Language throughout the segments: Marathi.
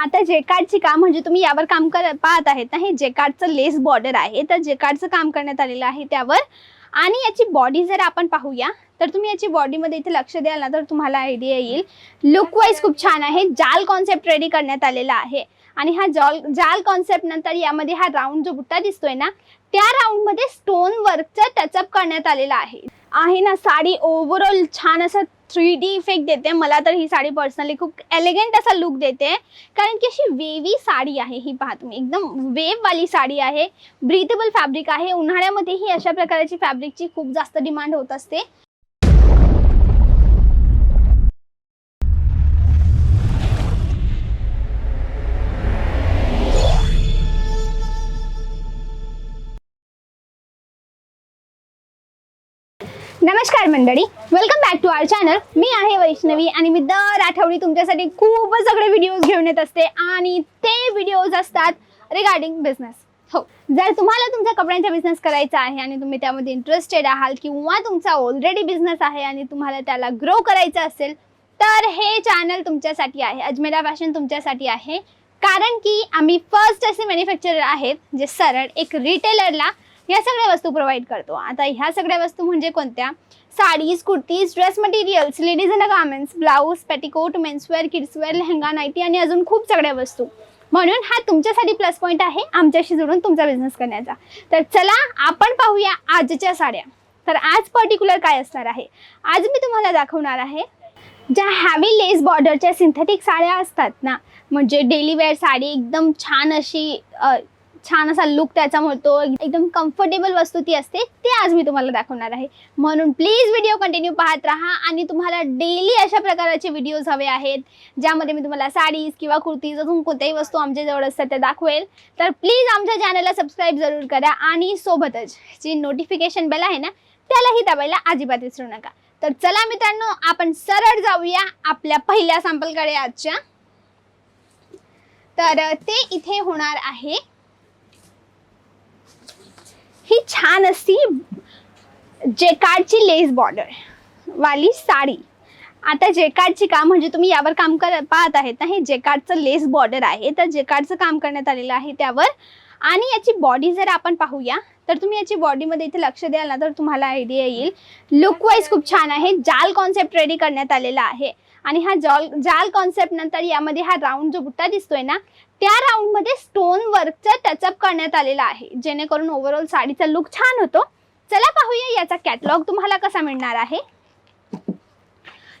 आता जेकार्डची काम म्हणजे तुम्ही यावर काम कर पाहत आहेत ना हे जेकार्डचं लेस बॉर्डर आहे तर जेकार्डचं काम करण्यात आलेलं आहे त्यावर. आणि याची बॉडी जर आपण पाहूया तर तुम्ही याची बॉडीमध्ये इथे लक्ष द्याल ना तर तुम्हाला आयडिया येईल. लुक वाईज खूप छान आहे. जाल कॉन्सेप्ट रेडी करण्यात आलेला आहे. आणि हा जॉल जाल कॉन्सेप्ट नंतर यामध्ये हा राऊंड जो बुट्टा दिसतोय ना त्या राऊंडमध्ये स्टोन वर्कचा टचअप करण्यात आलेला आहे. आहे ना साडी ओव्हरऑल छान असं थ्री डी इफेक्ट देते. मला तर ही साडी पर्सनली खूप एलिगंट असा लुक देते. कारण की अशी वेवी साडी आहे ही पाहा तुम्ही एकदम वेववाली साडी आहे. ब्रिथेबल फॅब्रिक आहे. उन्हाळ्यामध्ये ही अशा प्रकारची फॅब्रिकची खूप जास्त डिमांड होत असते. नमस्कार मंडळी. Welcome back to our channel मी आहे वैष्णवी आणि मी दर आठवडी तुमच्यासाठी खूप सगळे व्हिडिओज घेऊन येत असते आणि ते व्हिडिओज असतात रिगार्डिंग बिझनेस हो. जर तुम्हाला तुमच्या कपड्यांचा बिझनेस करायचा आहे आणि तुम्ही त्यामध्ये इंटरेस्टेड आहात किंवा तुमचा ऑलरेडी बिझनेस आहे आणि तुम्हाला त्याला ग्रो करायचं असेल तर हे चॅनल तुमच्यासाठी आहे. अजमेरा फॅशन तुमच्यासाठी आहे. कारण की आम्ही फर्स्ट असे मॅन्युफॅक्चरर आहेत जे सरळ एक रिटेलरला या सगळ्या वस्तू प्रोव्हाइड करतो. आता ह्या सगळ्या वस्तू म्हणजे कोणत्या? Saris kurtis dress materials ladies and garments blouse petticoat menswear kidswear lehenga nightie आणि अजून खूप सगळ्या वस्तू. म्हणून हा तुमच्यासाठी प्लस पॉईंट आहे आमच्याशी जोडून तुमचा बिझनेस करण्याचा. तर चला आपण पाहूया आजच्या साड्या. तर आज पर्टिक्युलर काय असणार आहे? आज मी तुम्हाला दाखवणार आहे ज्या हॅवी लेस बॉर्डरच्या सिंथेटिक साड्या असतात ना म्हणजे डेली वेअर साडी एकदम छान अशी छान असा लुक त्याचा मिळतो एकदम कम्फर्टेबल वस्तू ती असते ते आज मी तुम्हाला दाखवणार आहे. म्हणून प्लीज व्हिडिओ कंटिन्यू पाहत राहा आणि तुम्हाला डेली अशा प्रकारचे व्हिडिओज हवे आहेत ज्यामध्ये मी तुम्हाला साडीज किंवा कुर्तीज अजून कोणत्याही वस्तू आमच्याजवळ असतात त्या दाखवेल. तर प्लीज आमच्या चॅनलला सबस्क्राईब जरूर करा आणि सोबतच जी नोटिफिकेशन बेल आहे ना त्यालाही दाबायला अजिबात विसरू नका. तर चला मित्रांनो आपण सरळ जाऊया आपल्या पहिल्या सॅम्पलकडे आजच्या. तर ते इथे होणार आहे ही छान अशी जेकाडची लेस बॉर्डर वाली साडी. आता जेकाडची काम म्हणजे तुम्ही यावर काम कर पाहत आहेत ना हे जेकाडचं लेस बॉर्डर आहे. तर जेकार्डचं काम करण्यात आलेलं आहे त्यावर. आणि याची बॉडी जर आपण पाहूया तर तुम्ही याची बॉडीमध्ये इथे लक्ष द्याल ना तर तुम्हाला आयडिया येईल. लुकवाईज खूप छान आहे. जाल कॉन्सेप्ट रेडी करण्यात आलेला आहे. आणि हा जॉल जाल कॉन्सेप्ट नंतर यामध्ये हा राऊंड जो बुट्टा दिसतोय ना त्या राऊंडमध्ये स्टोन वर्कचा टचअप करण्यात आलेला आहे. जेणेकरून ओव्हरऑल साडीचा लुक छान होतो. चला पाहूया याचा कॅटलॉग तुम्हाला कसा मिळणार आहे.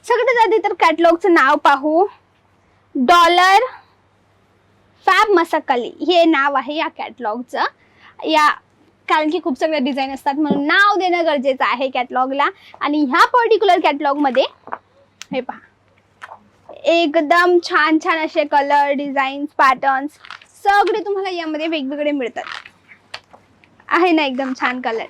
सगळ्यात आधी तर कॅटलॉगचं नाव पाहू. डॉलर फॅब मसकली हे नाव आहे या कॅटलॉगचं या कारण की खूप सगळ्या डिझाईन असतात म्हणून नाव देणं गरजेचं आहे कॅटलॉगला आणि ह्या पर्टिक्युलर कॅटलॉगमध्ये हे पहा. एकदम छान छान असे कलर डिझाईन्स पॅटर्न्स सगळे तुम्हाला यामध्ये वेगवेगळे मिळतात. आहे ना एकदम छान कलर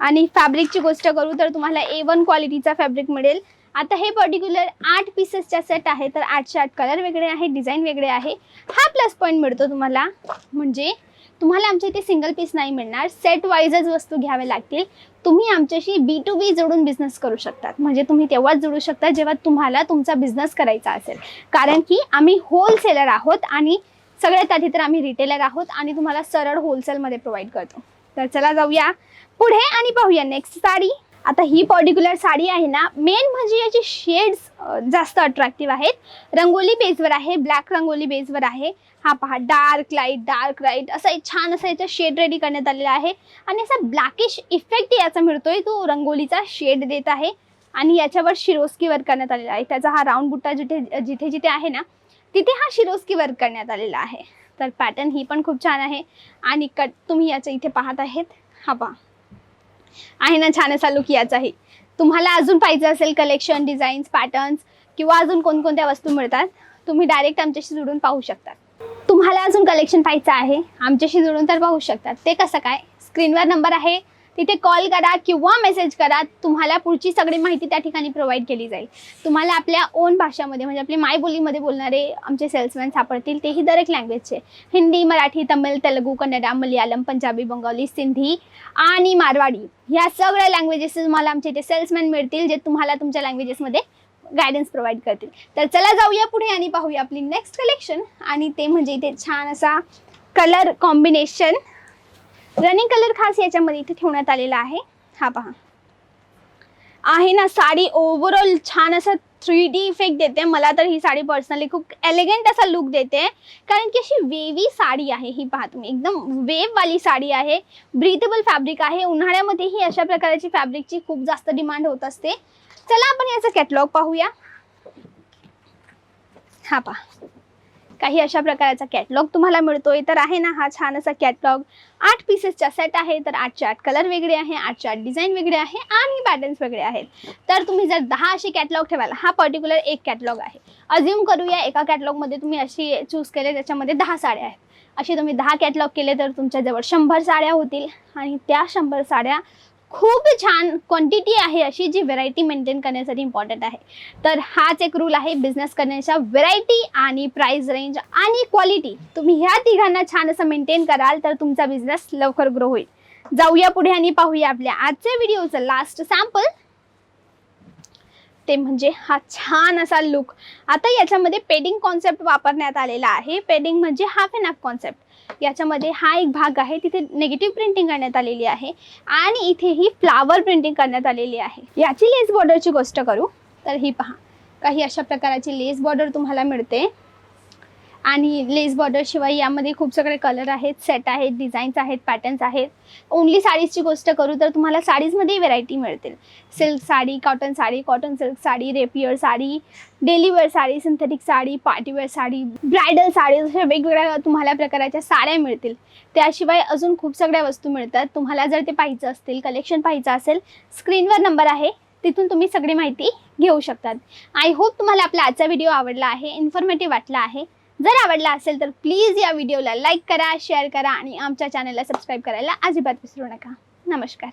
आणि फॅब्रिकची गोष्ट करू तर तुम्हाला ए वन क्वालिटीचा फॅब्रिक मिळेल. आता हे पर्टिक्युलर आठ पीसेसचा सेट आहे तर आठशे आठ कलर वेगळे आहे डिझाईन वेगळे आहे. हा प्लस पॉईंट मिळतो तुम्हाला. म्हणजे तुम्हाला आमच्या इथे सिंगल पीस नाही मिळणार. सेट वाईजच वस्तू घ्यावे लागतील. तुम्ही आमच्याशी बी टू बी जोडून बिझनेस करू शकतात. म्हणजे तुम्ही तेव्हाच जोडू शकता जेव्हा तुम्हाला तुमचा बिझनेस करायचा असेल. कारण की आम्ही होलसेलर आहोत आणि सगळ्यात आधी तर आम्ही रिटेलर आहोत आणि तुम्हाला सरळ होलसेलमध्ये प्रोव्हाइड करतो. तर चला जाऊया. पुढे आणि पाहूया. नेक्स्ट साडी. आता ही पर्टिक्युलर साडी आहे ना मेन म्हणजे याची शेड्स जास्त अट्रॅक्टिव्ह आहेत. रंगोली बेसवर आहे ब्लॅक रंगोली बेसवर आहे. हा पहा डार्क लाइट डार्क लाइट असा एक छान असा याचा शेड रेडी करण्यात आलेला आहे. आणि असा ब्लॅकिश इफेक्ट याचा मिळतोय तो रंगोलीचा शेड देत आहे. आणि याच्यावर शिरोस्की वर्क करण्यात आलेला आहे. त्याचा हा राऊंड बुट्टा जिथे जिथे जिथे आहे ना तिथे हा शिरोस्की वर्क करण्यात आलेला आहे. तर पॅटर्न ही पण खूप छान आहे. आणि कट तुम्ही याच्या इथे पाहत आहेत. हा पहा. आहे ना छान असा लुक याचाही तुम्हाला अजून पाहिजे असेल कलेक्शन डिझाईन्स पॅटर्न्स किंवा अजून कोणकोणत्या वस्तू मिळतात तुम्ही डायरेक्ट आमच्याशी जुडून पाहू शकतात तुम्हाला अजून कलेक्शन पाहायचं आहे आमच्याशी जुळून तर पाहू शकतात ते कसं काय? स्क्रीनवर नंबर आहे. तिथे कॉल करा किंवा मेसेज करा तुम्हाला पुढची सगळी माहिती त्या ठिकाणी प्रोव्हाइड केली जाईल. तुम्हाला आपल्या ओन भाषामध्ये म्हणजे आपली मायबोलीमध्ये बोलणारे आमचे सेल्समॅन सापडतील तेही दर एक लँग्वेजचे हिंदी मराठी तमिळ तेलगू कन्नडा मल्याळम पंजाबी बंगाली सिंधी आणि मारवाडी ह्या सगळ्या लँग्वेजेस तुम्हाला आमच्या इथे सेल्समॅन मिळतील जे तुम्हाला तुमच्या लँग्वेजेसमध्ये गायडन्स प्रोव्हाइड करतील. तर चला जाऊया पुढे आणि पाहूया आपली नेक्स्ट कलेक्शन आणि ते म्हणजे इथे छान असा कलर कॉम्बिनेशन रनिंग कलर खास याच्यामध्ये इथे ठेवण्यात आलेला आहे. हा पहा. आहे ना साडी ओव्हरऑल छान असं थ्री डी इफेक्ट देते. मला तर ही साडी पर्सनली खूप एलिगंट असा लुक देते. कारण की अशी वेवी साडी आहे ही पहा तुम्ही. एकदम वेववाली साडी आहे. ब्रिथेबल फॅब्रिक आहे. उन्हाळ्यामध्ये ही अशा प्रकारची फॅब्रिकची खूप जास्त डिमांड होत असते. चला आपण याचा कॅटलॉग पाहूया. हा पहा. काही अशा प्रकारचा कॅटलॉग तुम्हाला मिळतोय. तर आहे ना हा छान असा कॅटलॉग आठ पीसेसचा सेट आहे. तर आठचे आठ कलर वेगळे आहे आठचे आठ डिझाईन वेगळे आहे आणि पॅटर्न्स वेगळे आहेत. तर तुम्ही जर दहा असे कॅटलॉग ठेवाल हा पर्टिक्युलर एक कॅटलॉग आहे. अज्युम करूया एका कॅटलॉगमध्ये तुम्ही अशी चूज केले त्याच्यामध्ये दहा साड्या आहेत. असे तुम्ही दहा कॅटलॉग केले तर तुमच्याजवळ शंभर साड्या होतील आणि त्या शंभर साड्या खूप छान क्वांटिटी आहे अशी जी व्हेरायटी मेंटेन करण्यासाठी इम्पॉर्टंट आहे. तर हाच एक रूल आहे बिझनेस करण्याच्या व्हेरायटी आणि प्राईस रेंज आणि क्वालिटी तुम्ही ह्या तिघांना छान असं मेंटेन कराल तर तुमचा बिझनेस लवकर ग्रो होईल. जाऊया पुढे आणि पाहूया आपल्या आजच्या व्हिडिओचं लास्ट सॅम्पल ते म्हणजे हा छान असा लुक आता याच्यामध्ये पेडिंग कॉन्सेप्ट वापरण्यात आलेला आहे. पेडिंग म्हणजे हाफ अँड हाफ कॉन्सेप्ट याच्यामध्ये हा एक भाग आहे. तिथे नेगेटिव्ह प्रिंटिंग करण्यात आलेली आहे आणि इथे ही फ्लावर प्रिंटिंग करण्यात आलेली आहे. याची लेस बॉर्डरची गोष्ट करू. तर ही पहा. काही अशा प्रकाराची लेस बॉर्डर तुम्हाला मिळते. आणि लेस बॉर्डर शिवाय यामध्ये खूप सगळे कलर आहेत सेट आहेत डिझाईन्स आहेत पॅटर्न्स आहेत. ओनली साडीजची गोष्ट करू तर तुम्हाला साडीजमध्ये व्हेरायटी मिळतील. Silk sari cotton sari cotton silk sari rapier sari dailywear sari synthetic sari partywear sari bridal sari अशा वेगवेगळ्या तुम्हाला प्रकाराच्या साड्या मिळतील. त्याशिवाय अजून खूप सगळ्या वस्तू मिळतात. तुम्हाला जर ते पाहिजे असतील कलेक्शन पाहिजे असेल स्क्रीनवर नंबर आहे. तिथून तुम्ही सगळी माहिती घेऊ शकतात. आय होप तुम्हाला आपला आजचा व्हिडिओ आवडला आहे इन्फॉर्मेटिव्ह वाटला आहे. जर आवडला असेल तर प्लीज या व्हिडिओला लाईक करा शेअर करा आणि आमच्या चॅनलला सबस्क्राईब करायला अजिबात विसरू नका. नमस्कार.